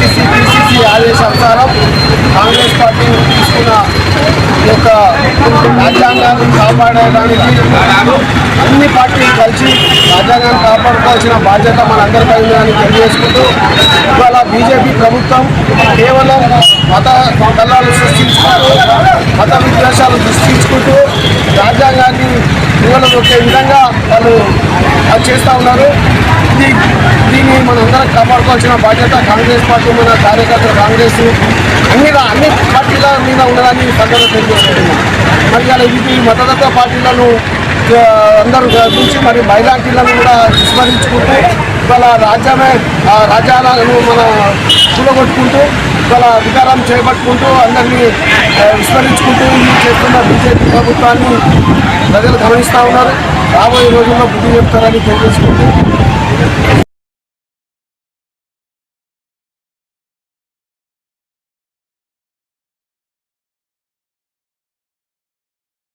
PCC ఆదేశ ఆదేశానుసారం Congress party తీసుకున్న యొక్క రాజ్యాంగాన్ని కాపాడడానికి అన్ని పార్టీలు కలిసి రాజ్యాంగాన్ని కాపాడుకోవాల్సిన బాధ్యత మనందరిపై ఉందని తెలియజేసుకుంటూ ఇవాళ బీజేపీ ప్రభుత్వం కేవలం మత కళాలు సృష్టించుకుంటారు మత విద్వేషాలు సృష్టించుకుంటూ రాజ్యాంగాన్ని నిలదొక్కే విధంగా వాళ్ళు చేస్తూ ఉన్నారు. ఉంది. దీన్ని మనందరం కాపాడుకోవాల్సిన బాధ్యత కాంగ్రెస్ పార్టీ మన కార్యకర్తలు కాంగ్రెస్ అన్ని అన్ని పార్టీల మీద ఉండడాన్ని సందర్భంగా తెలియజేస్తున్నాం. మరి అలా ఇది మతదత్వ పార్టీలను అందరూ గురించి మరి మైలార్టీలను కూడా విస్మరించుకుంటూ ఇవాళ రాజ్యమే ఆ రాజ్యాలను మన కూలగొట్టుకుంటూ ఇవాళ అధికారం చేపట్టుకుంటూ అందరినీ విస్మరించుకుంటూ ఈ చేస్తున్న బీజేపీ ప్రభుత్వాన్ని ప్రజలు గమనిస్తూ ఉన్నారు. రాబోయే రోజుల్లో బుద్ధి చెప్తారని తెలియజేసుకుంటూ